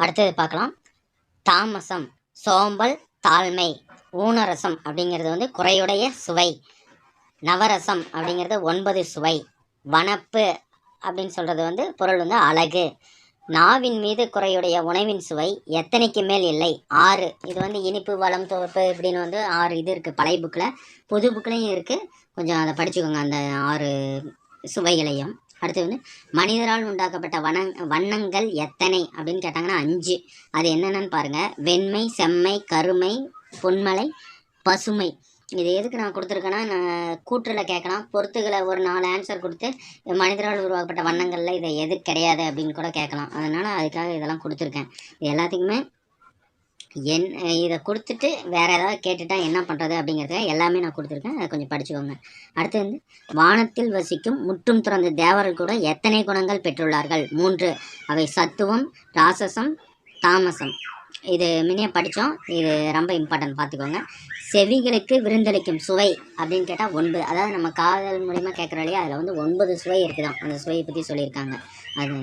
அடுத்தது பார்க்கலாம். தாமசம் சோம்பல் தாழ்மை ஊனரசம் அப்படிங்கிறது வந்து குறையுடைய சுவை. நவரசம் அப்படிங்கிறது ஒன்பது சுவை. வனப்பு அப்படின்னு சொல்கிறது வந்து பொருள் வந்து அழகு. நாவின் மீது குறையுடைய உணவின் சுவை எத்தனைக்கு மேல் இல்லை? ஆறு. இது வந்து இனிப்பு வளம் துவப்பு இப்படின்னு வந்து ஆறு இது இருக்குது பழைய புக்கில் புது புக்கிலையும் இருக்குது கொஞ்சம் அதை படிச்சுக்கோங்க அந்த ஆறு சுவைகளையும். அடுத்து வந்து மனிதரால் உண்டாக்கப்பட்ட வன வண்ணங்கள் எத்தனை அப்படின்னு கேட்டாங்கன்னா அஞ்சு. அது என்னென்னு பாருங்கள் வெண்மை செம்மை கருமை பொன்மலை பசுமை. இது எதுக்கு நான் கொடுத்துருக்கேன்னா நான் கூற்றில் கேட்கலாம். பொறுத்துகளை ஒரு நாலு ஆன்சர் கொடுத்து மனிதரால் உருவாக்கப்பட்ட வண்ணங்களில் இதை எது கிடையாது அப்படின்னு கூட கேட்கலாம். அதனால் அதுக்காக இதெல்லாம் கொடுத்துருக்கேன். இது எல்லாத்துக்குமே என் இதை கொடுத்துட்டு வேறு ஏதாவது கேட்டுட்டா என்ன பண்ணுறது அப்படிங்கிறத எல்லாமே நான் கொடுத்துருக்கேன். அதை கொஞ்சம் படிச்சுக்கோங்க. அடுத்து வந்து வானத்தில் வசிக்கும் முற்றும் துறந்த தேவர்கள் கூட எத்தனை குணங்கள் பெற்றுள்ளார்கள்? மூன்று. அவை சத்துவம் ராசசம் தாமசம். இது முன்னே படித்தோம். இது ரொம்ப இம்பார்ட்டன்ட் பார்த்துக்கோங்க. செவிகளுக்கு விருந்தளிக்கும் சுவை அப்படின்னு கேட்டால் ஒன்பது. அதாவது நம்ம காதல் மூலிமா கேட்குறோம் இல்லையா? அதில் வந்து ஒன்பது சுவை இருக்குதான். அந்த சுவையை பற்றி சொல்லியிருக்காங்க. அது